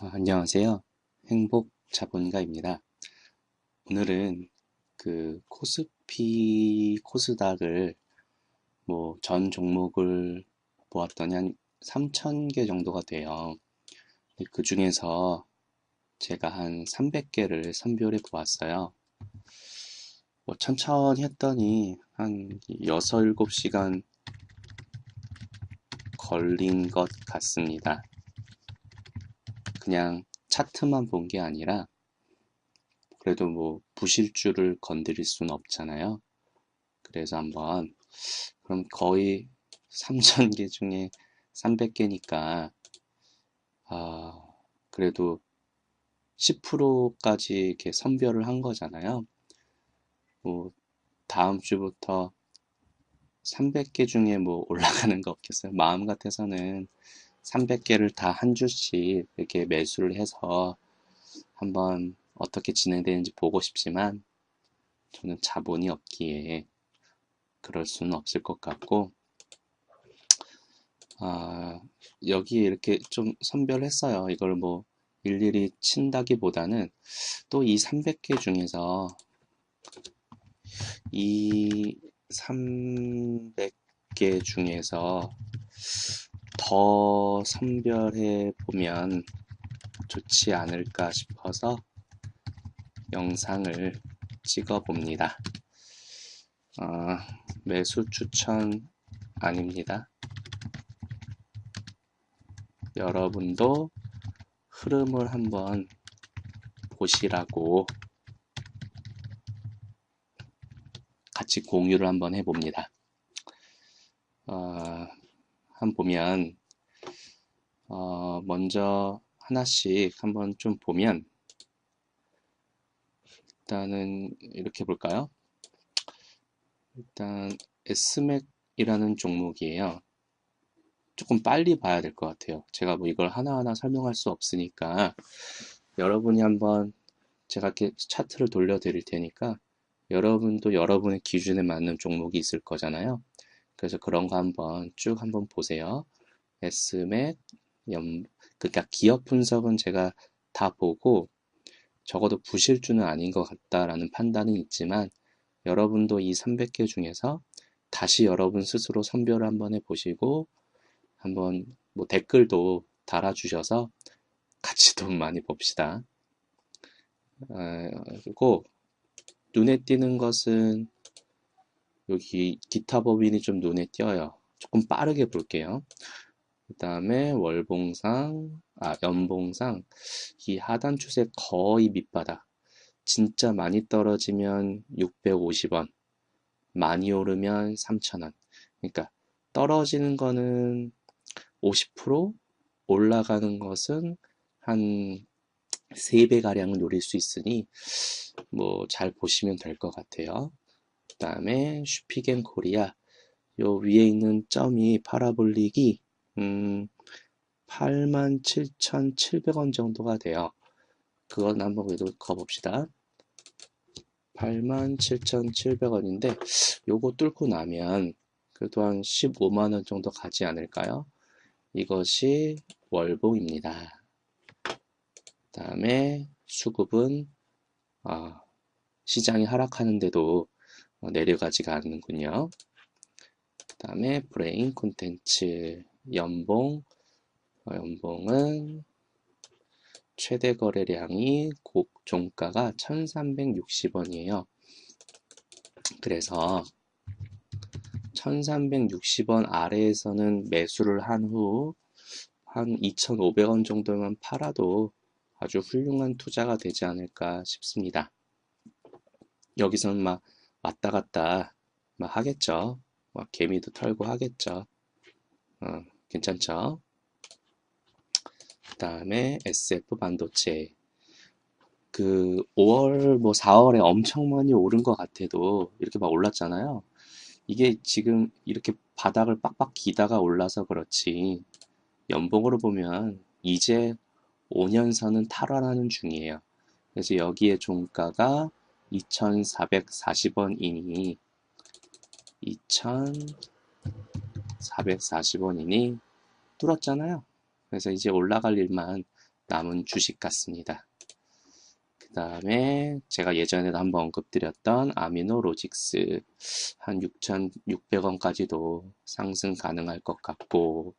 아, 안녕하세요. 행복 자본가입니다. 오늘은 그 코스피 코스닥을 뭐 전 종목을 보았더니 한 3,000개 정도가 돼요. 그 중에서 제가 한 300개를 선별해 보았어요. 뭐 천천히 했더니 한 6, 7시간 걸린 것 같습니다. 그냥 차트만 본 게 아니라 그래도 뭐 부실주를 건드릴 수는 없잖아요. 그래서 한번 그럼 거의 3,000개 중에 300개니까 아 그래도 10%까지 이렇게 선별을 한 거잖아요. 뭐 다음 주부터 300개 중에 뭐 올라가는 거 없겠어요. 마음 같아서는 300개를 다한 주씩 이렇게 매수를 해서 한번 어떻게 진행되는지 보고 싶지만 저는 자본이 없기에 그럴 수는 없을 것 같고 아, 여기에 이렇게 좀 선별했어요. 이걸 뭐 일일이 친다기보다는 또 이 300개 중에서 이 300개 중에서 더 선별해 보면 좋지 않을까 싶어서 영상을 찍어 봅니다. 어, 매수 추천 아닙니다. 여러분도 흐름을 한번 보시라고 같이 공유를 한번 해봅니다. 어, 한번 보면 어, 먼저 하나씩 한번 좀 보면 일단은 이렇게 볼까요? 일단 S맥이라는 종목이에요. 조금 빨리 봐야 될 것 같아요. 제가 뭐 이걸 하나하나 설명할 수 없으니까 여러분이 한번 제가 이렇게 차트를 돌려 드릴 테니까 여러분도 여러분의 기준에 맞는 종목이 있을 거잖아요. 그래서 그런 거 한번 쭉 한번 보세요. S맥, 연, 그러니까 기업 분석은 제가 다 보고 적어도 부실주는 아닌 것 같다라는 판단은 있지만 여러분도 이 300개 중에서 다시 여러분 스스로 선별을 한번 해보시고 한번 뭐 댓글도 달아주셔서 같이 돈 많이 봅시다. 아, 그리고 눈에 띄는 것은 여기 기타 법인이 좀 눈에 띄어요. 조금 빠르게 볼게요. 그 다음에 월봉상, 아, 연봉상, 이 하단 추세 거의 밑바닥. 진짜 많이 떨어지면 650원, 많이 오르면 3,000원. 그러니까 떨어지는 거는 50%, 올라가는 것은 한 3배가량을 노릴 수 있으니 뭐 잘 보시면 될 것 같아요. 그 다음에 슈피겐 코리아 요 위에 있는 점이 파라볼릭이 음 87,700원 정도가 돼요. 그건 한번 그래도 거봅시다. 87,700원인데 요거 뚫고 나면 그래도 한 15만원 정도 가지 않을까요? 이것이 월봉입니다. 그 다음에 수급은 아, 시장이 하락하는데도 내려가지가 않는군요. 그 다음에 브레인 콘텐츠 연봉 어, 연봉은 최대 거래량이 곡 종가가 1360원이에요. 그래서 1360원 아래에서는 매수를 한 후 한 2500원 정도만 팔아도 아주 훌륭한 투자가 되지 않을까 싶습니다. 여기서는 막 왔다 갔다 막 하겠죠. 막 개미도 털고 하겠죠. 어, 괜찮죠? 그 다음에 SF 반도체. 그 5월 뭐 4월에 엄청 많이 오른 것 같아도 이렇게 막 올랐잖아요. 이게 지금 이렇게 바닥을 빡빡 기다가 올라서 그렇지 연봉으로 보면 이제 5년선은 탈환하는 중이에요. 그래서 여기에 종가가 2,440원이니 2,440원 440원이니 뚫었잖아요. 그래서 이제 올라갈 일만 남은 주식 같습니다. 그 다음에 제가 예전에도 한번 언급드렸던 아미노 로직스 한 6,600원까지도 상승 가능할 것 같고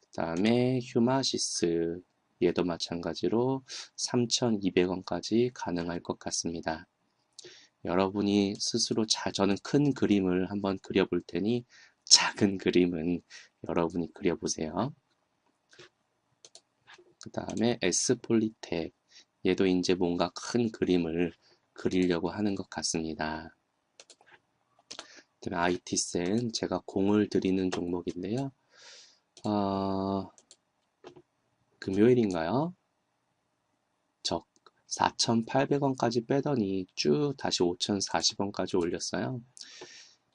그 다음에 휴마시스 얘도 마찬가지로 3,200원까지 가능할 것 같습니다. 여러분이 스스로 자, 저는 큰 그림을 한번 그려볼 테니 작은 그림은 여러분이 그려보세요. 그 다음에 에스폴리텍 얘도 이제 뭔가 큰 그림을 그리려고 하는 것 같습니다. 그 다음에 IT셀 제가 공을 들이는 종목인데요. 어, 금요일인가요? 적 4,800원까지 빼더니 쭉 다시 5,040원까지 올렸어요.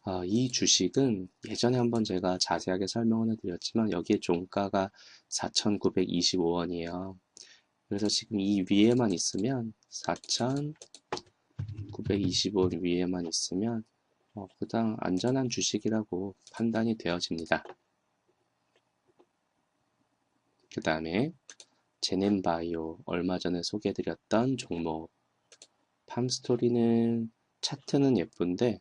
어, 이 주식은 예전에 한번 제가 자세하게 설명을 해드렸지만 여기에 종가가 4,925원이에요. 그래서 지금 이 위에만 있으면 4,925원 위에만 있으면 어, 그당 안전한 주식이라고 판단이 되어집니다. 그 다음에 제넨바이오 얼마 전에 소개해드렸던 종목 팜스토리는 차트는 예쁜데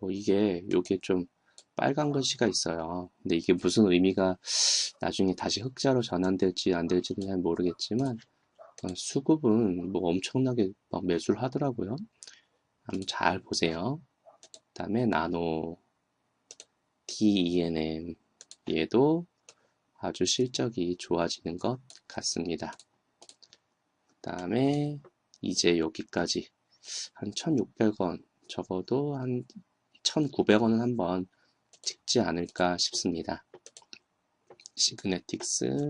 뭐 이게 요게 좀 빨간 글씨가 있어요. 근데 이게 무슨 의미가 나중에 다시 흑자로 전환될지 안 될지는 잘 모르겠지만 어, 수급은 뭐 엄청나게 막 매수를 하더라고요. 한번 잘 보세요. 그 다음에 나노 DENM 얘도 아주 실적이 좋아지는 것 같습니다. 그 다음에 이제 여기까지 한 1600원 적어도 한 1900원은 한번 찍지 않을까 싶습니다. 시그네틱스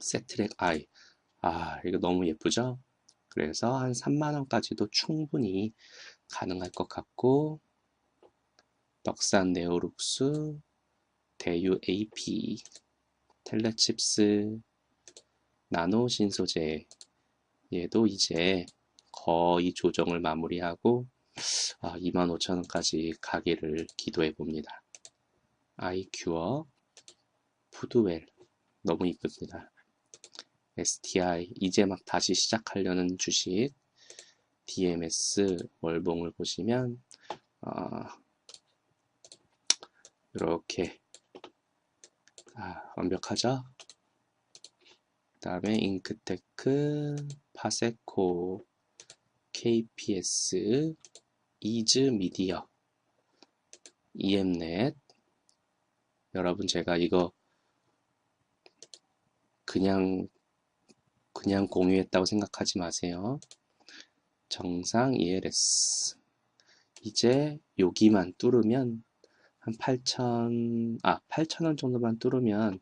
세트랙 아이 아 이거 너무 예쁘죠? 그래서 한 3만원까지도 충분히 가능할 것 같고 덕산 네오룩스 대유 AP 텔레칩스 나노 신소재 얘도 이제 거의 조정을 마무리하고 아, 25,000원까지 가기를 기도해 봅니다. 아이큐어 푸드웰 너무 이쁩니다. STI 이제 막 다시 시작하려는 주식 DMS 월봉을 보시면 어, 이렇게 아, 완벽하죠? 그 다음에 잉크테크, 파세코, KPS, 이즈미디어, EM넷 여러분 제가 이거 그냥 그냥 공유했다고 생각하지 마세요. 정상 ELS 이제 여기만 뚫으면 한 8천 아 8천원 정도만 뚫으면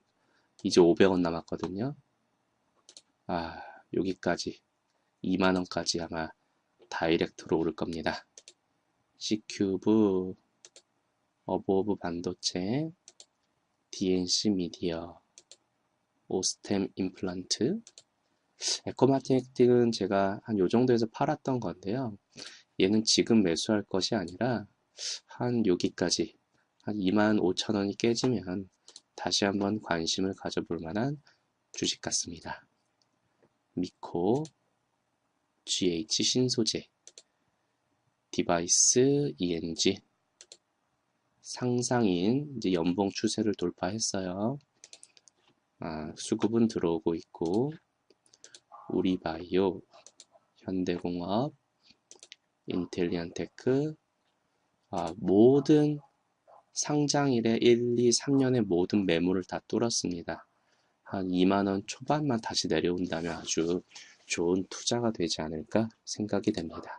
이제 500원 남았거든요. 아 여기까지 2만원까지 아마 다이렉트로 오를 겁니다. C큐브 어보브 반도체 DNC 미디어 오스템 임플란트 에코마티틱은 제가 한 요 정도에서 팔았던 건데요. 얘는 지금 매수할 것이 아니라 한 여기까지 한 2만 5천 원이 깨지면 다시 한번 관심을 가져볼 만한 주식 같습니다. 미코, GH 신소재, 디바이스, ENG, 상상인 이제 연봉 추세를 돌파했어요. 아, 수급은 들어오고 있고 우리바이오, 현대공업, 인텔리안테크 아, 모든 상장일에 1, 2, 3년의 모든 매물을 다 뚫었습니다. 한 2만원 초반만 다시 내려온다면 아주 좋은 투자가 되지 않을까 생각이 됩니다.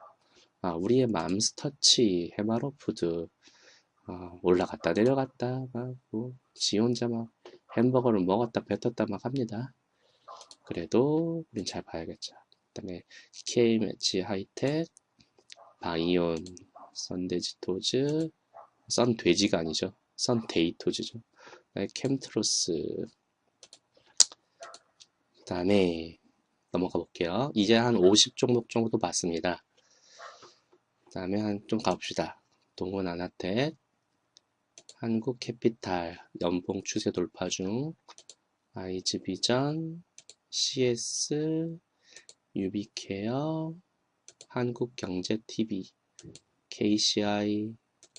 아, 우리의 맘스터치, 해마로푸드 아, 올라갔다 내려갔다 막 뭐, 지 혼자 막 햄버거를 먹었다 뱉었다 막 합니다. 그래도 우린 잘 봐야겠죠. 그 다음에 K매치 하이텍, 바이온, 선데지토즈, 썬돼지가 아니죠. 썬데이토즈죠. 캠트로스 그 다음에 넘어가 볼게요. 이제 한 50 종목 정도 봤습니다. 그 다음에 한 좀 가봅시다. 동원 아나텍 한국 캐피탈 연봉 추세 돌파 중 아이즈 비전, CS, 유비케어, 한국경제TV, KCI,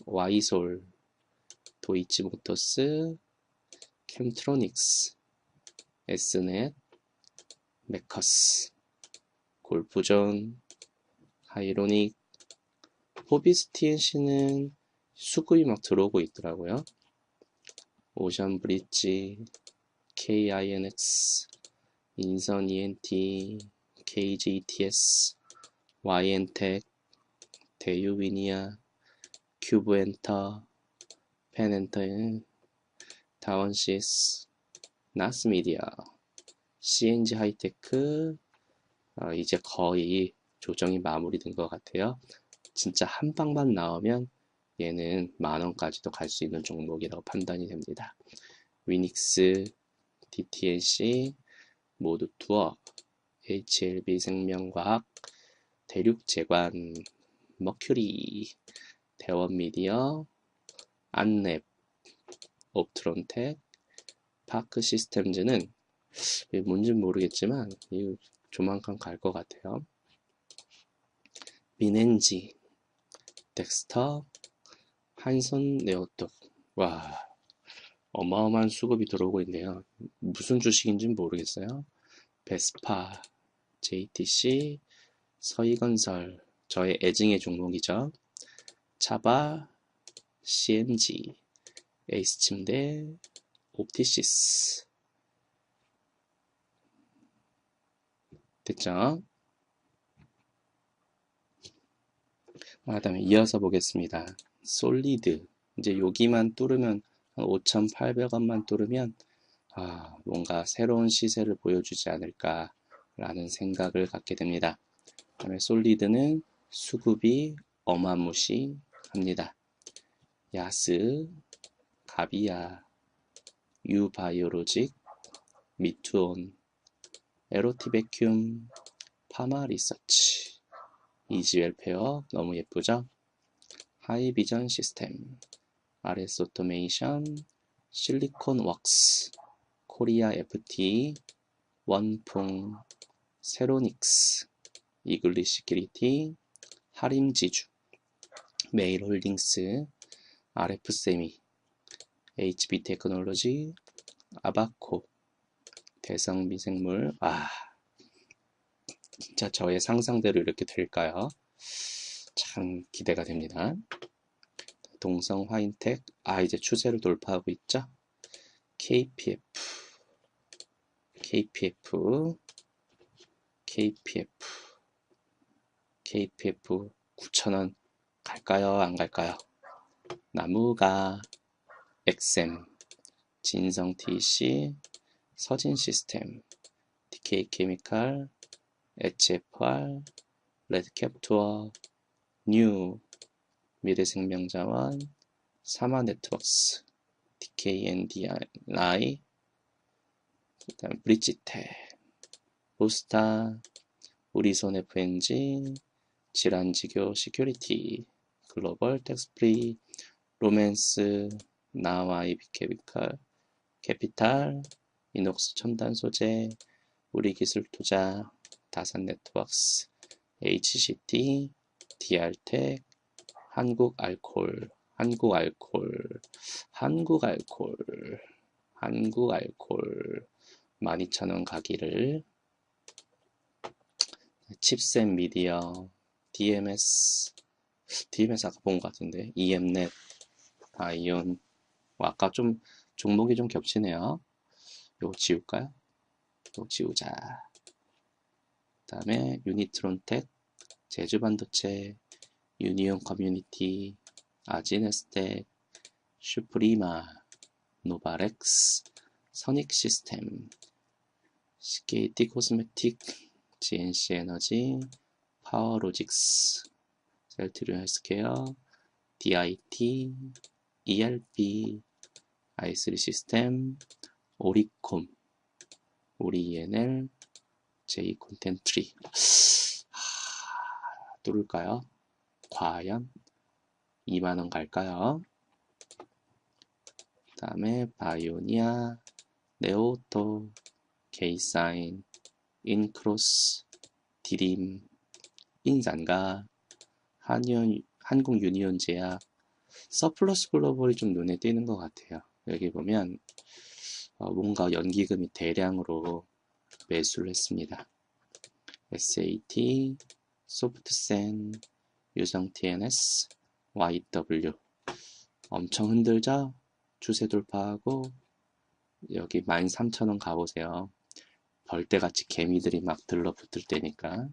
와이솔, 도이치모터스, 캠트로닉스, S넷, 메커스, 골프존, 하이로닉, TNC는 수급이 막 들어오고 있더라고요. 오션 브릿지, KINX, 인선 ENT, KGTS, YN텍, 대유위니아, 큐브 엔터, 펜 엔터, 다원시스, 나스 미디어, CNG 하이테크, 어, 이제 거의 조정이 마무리된 것 같아요. 진짜 한 방만 나오면 얘는 만원까지도 갈 수 있는 종목이라고 판단이 됩니다. 위닉스, DTNC, 모두 투어, HLB 생명과학, 대륙재관, 머큐리, 대원미디어, 안랩, 옵트론텍, 파크 시스템즈는 뭔지는 모르겠지만 이 조만간 갈 것 같아요. 미넨지, 덱스터, 한선 네오톡. 와, 어마어마한 수급이 들어오고 있네요. 무슨 주식인지는 모르겠어요. 베스파, JTC, 서희건설, 저의 애증의 종목이죠. 차바, CMG, 에이스 침대, 옵티시스. 됐죠? 그 다음에 이어서 보겠습니다. 솔리드. 이제 여기만 뚫으면, 5,800원만 뚫으면, 아, 뭔가 새로운 시세를 보여주지 않을까라는 생각을 갖게 됩니다. 그 다음에 솔리드는 수급이 어마무시 합니다. 야스, 가비아, 유바이오로직, 미투온, 에로티베큐움, 파마 리서치, 이지웰페어 너무 예쁘죠? 하이비전 시스템, RS 오토메이션, 실리콘 웍스, 코리아 FT, 원풍, 세로닉스, 이글리 시큐리티, 하림지주, 메일홀딩스, RF세미, HB 테크놀로지, 아바코, 대성미생물, 아, 진짜 저의 상상대로 이렇게 될까요? 참 기대가 됩니다. 동성 화인텍, 아, 이제 추세를 돌파하고 있죠? KPF, KPF, KPF, KPF 9,000원 갈까요? 안 갈까요? 나무가 XM, 진성 TC, 서진 시스템, DK 케미칼, HFR, 레드캡투어, 뉴, 미래생명자원, 사마 네트워크스, DKNDI, 그다음 브리지테, 보스타, 우리손 FNG, 질환지교 시큐리티, 글로벌 텍스프리, 로맨스, 나와 이 비케미칼, 캐피탈, 이녹스 첨단 소재, 우리 기술 투자, 다산 네트워크스, HCT, DR텍, 한국 알콜, 한국 알콜, 한국 알콜, 한국 알콜, 12,000원 가기를, 칩셋 미디어, DMS, DMS 아까 본 것 같은데, EM넷, 아이온, 아까 좀 종목이 좀 겹치네요. 이거 지울까요? 이거 지우자. 다음에 유니트론텍, 제주반도체, 유니온 커뮤니티, 아지네스텍, 슈프리마, 노바렉스, 선익 시스템, CKT 코스메틱, GNC 에너지, 파워로직스, 셀트리온 헬스케어, DIT, ERP, i3 시스템, 오리콤, 우리 ENL, J 콘텐트리. 뚫을까요? 과연 2만원 갈까요? 다음에 바이오니아, 네오토, 케이사인, 인크로스, 디림, 인산가, 한유, 한국 유니온제약, 서플러스 글로벌이 좀 눈에 띄는 것 같아요. 여기 보면 어, 뭔가 연기금이 대량으로 매수를 했습니다. SAT, 소프트센, 유성 TNS, YW 엄청 흔들죠? 추세 돌파하고 여기 13,000원 가보세요. 벌떼같이 개미들이 막 들러붙을 때니까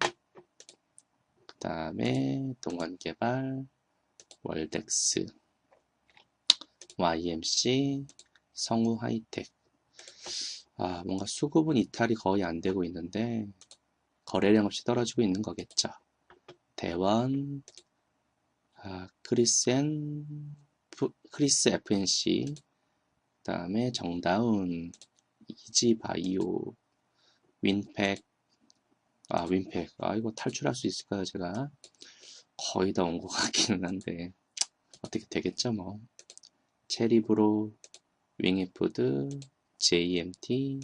그 다음에 동원개발 월덱스 YMC 성우 하이텍. 아 뭔가 수급은 이탈이 거의 안 되고 있는데 거래량 없이 떨어지고 있는 거겠죠. 대원 아, 크리스앤 크리스 FNC 그 다음에 정다운 이지바이오 윈팩 아 윈팩. 아 이거 탈출할 수 있을까요 제가? 거의 다 온 것 같기는 한데. 어떻게 되겠죠 뭐. 체리브로 윙이푸드 JMT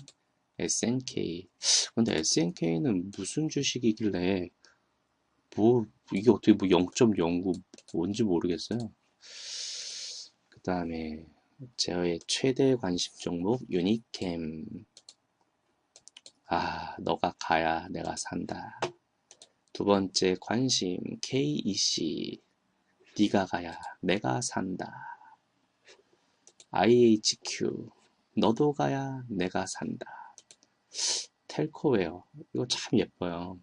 SNK 근데 SNK는 무슨 주식이길래 뭐 이게 어떻게 뭐 0.09 뭔지 모르겠어요. 그 다음에 저의 최대 관심 종목 유니캠 아 너가 가야 내가 산다. 두 번째 관심 KEC 네가 가야 내가 산다. IHQ 너도 가야 내가 산다. 텔코웨어. 이거 참 예뻐요.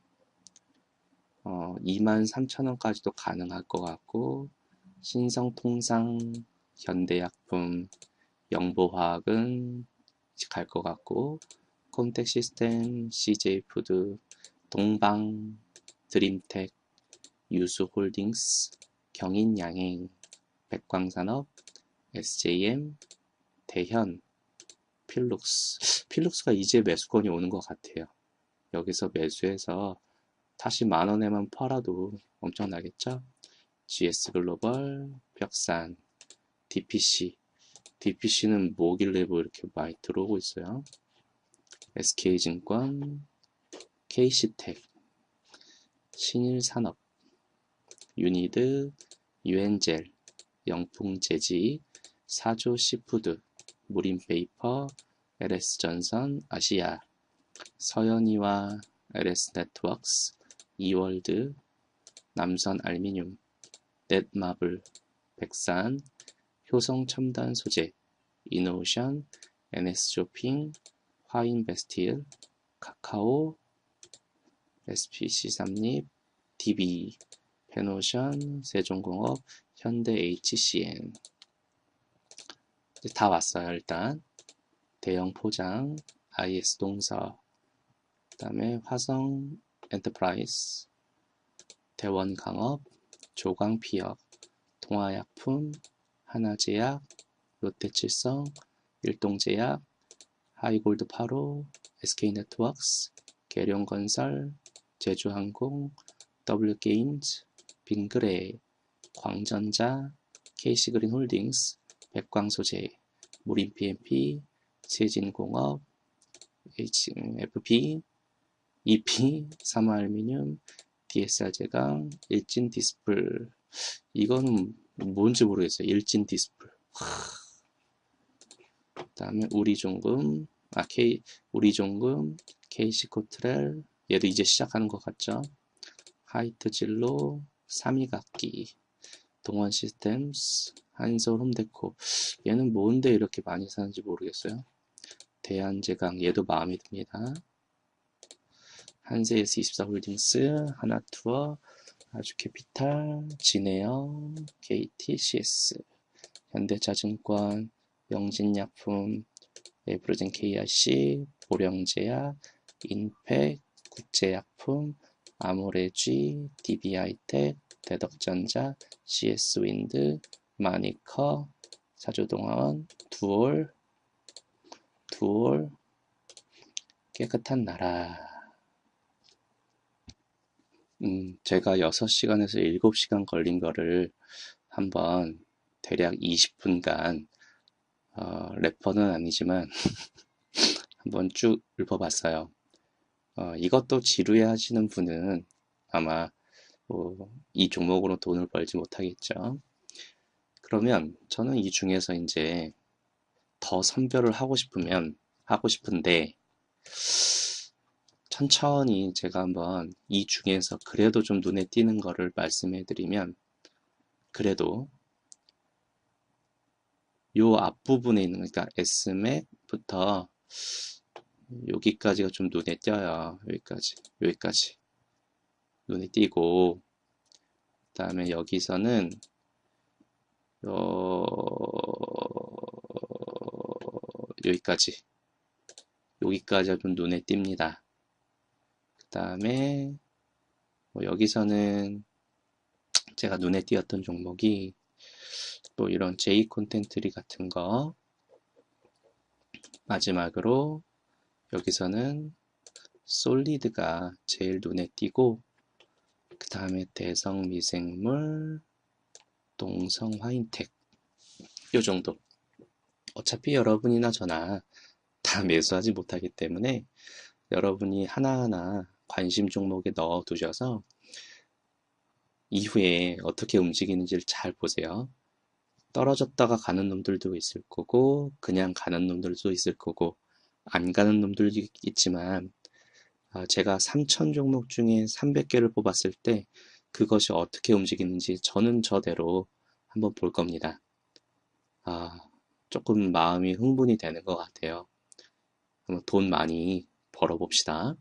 어, 23,000원까지도 가능할 것 같고 신성통상 현대약품 영보화학은 갈 것 같고 콘텍 시스템 CJ푸드 동방 드림텍 유수홀딩스 경인양행 백광산업 SJM 대현 필룩스. 필룩스가 이제 매수권이 오는 것 같아요. 여기서 매수해서 다시 만원에만 팔아도 엄청나겠죠? GS글로벌 벽산 DPC DPC는 뭐길래 뭐 이렇게 많이 들어오고 있어요 SK증권 KC텍 신일산업 유니드 유엔젤 영풍재지 사조 시푸드 무림페이퍼 LS전선 아시아 서현이와 LS네트워크스 이월드 남선 알미늄 넷마블 백산 효성첨단 소재 이노션 NS쇼핑 화인베스틸 카카오 SPC 삼립 DB 페노션 세종공업 현대 HCN 다 왔어요 일단. 대형 포장 IS 동서 그 다음에 화성 엔터프라이즈 대원 강업 조광 피업 동아약품 하나제약 롯데칠성 일동제약 하이골드 8호 SK네트워크스 계룡건설 제주항공 W게임즈 빙그레 광전자 KC그린홀딩스 백광소재 무림 PMP 세진공업 HFP EP 사마알미늄 DSR제강 일진 디스플. 이거는 뭔지 모르겠어요. 일진 디스플. 그 다음에 우리종금 아 K 우리종금 KC코트렐 얘도 이제 시작하는 것 같죠? 하이트 진로 3위각기 동원 시스템스 한솔 홈데코. 얘는 뭔데 이렇게 많이 사는지 모르겠어요. 대한제강 얘도 마음에 듭니다. 한세에스 24 홀딩스 하나투어 아주캐피탈 진에어 KTCS 현대자증권 영진약품 에브로젠 KRC 보령제약 인팩 국제약품 아모레쥐 DBI텍 대덕전자 CS윈드 마니커 사조동원 두올 두올. 깨끗한 나라. 음, 제가 6시간에서 7시간 걸린 거를 한번 대략 20분간 어, 래퍼는 아니지만 한번 쭉 읊어봤어요. 어, 이것도 지루해 하시는 분은 아마 뭐, 이 종목으로 돈을 벌지 못하겠죠. 그러면 저는 이 중에서 이제 더 선별을 하고 싶으면 하고 싶은데 천천히 제가 한번 이 중에서 그래도 좀 눈에 띄는 거를 말씀해 드리면 그래도 요 앞부분에 있는 그러니까 S맥부터 여기까지가 좀 눈에 띄어요. 여기까지 여기까지 눈에 띄고 그 다음에 여기서는 어... 여기까지 여기까지가 좀 눈에 띕니다. 그 다음에 뭐 여기서는 제가 눈에 띄었던 종목이 또 이런 J 콘텐트리 같은 거 마지막으로 여기서는 솔리드가 제일 눈에 띄고 그 다음에 대성 미생물 동성 화인텍 요 정도. 어차피 여러분이나 저나 다 매수하지 못하기 때문에 여러분이 하나하나 관심 종목에 넣어 두셔서 이후에 어떻게 움직이는지를 잘 보세요. 떨어졌다가 가는 놈들도 있을 거고 그냥 가는 놈들도 있을 거고 안 가는 놈들도 있지만 아, 제가 3천 종목 중에 300개를 뽑았을 때 그것이 어떻게 움직이는지 저는 저대로 한번 볼 겁니다. 아, 조금 마음이 흥분이 되는 것 같아요. 돈 많이 벌어봅시다.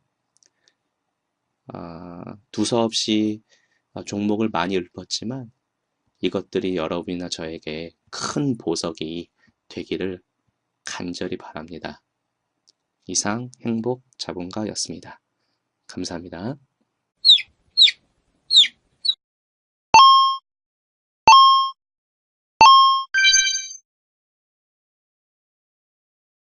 아, 두서없이 종목을 많이 읊었지만 이것들이 여러분이나 저에게 큰 보석이 되기를 간절히 바랍니다. 이상 행복 자본가였습니다. 감사합니다.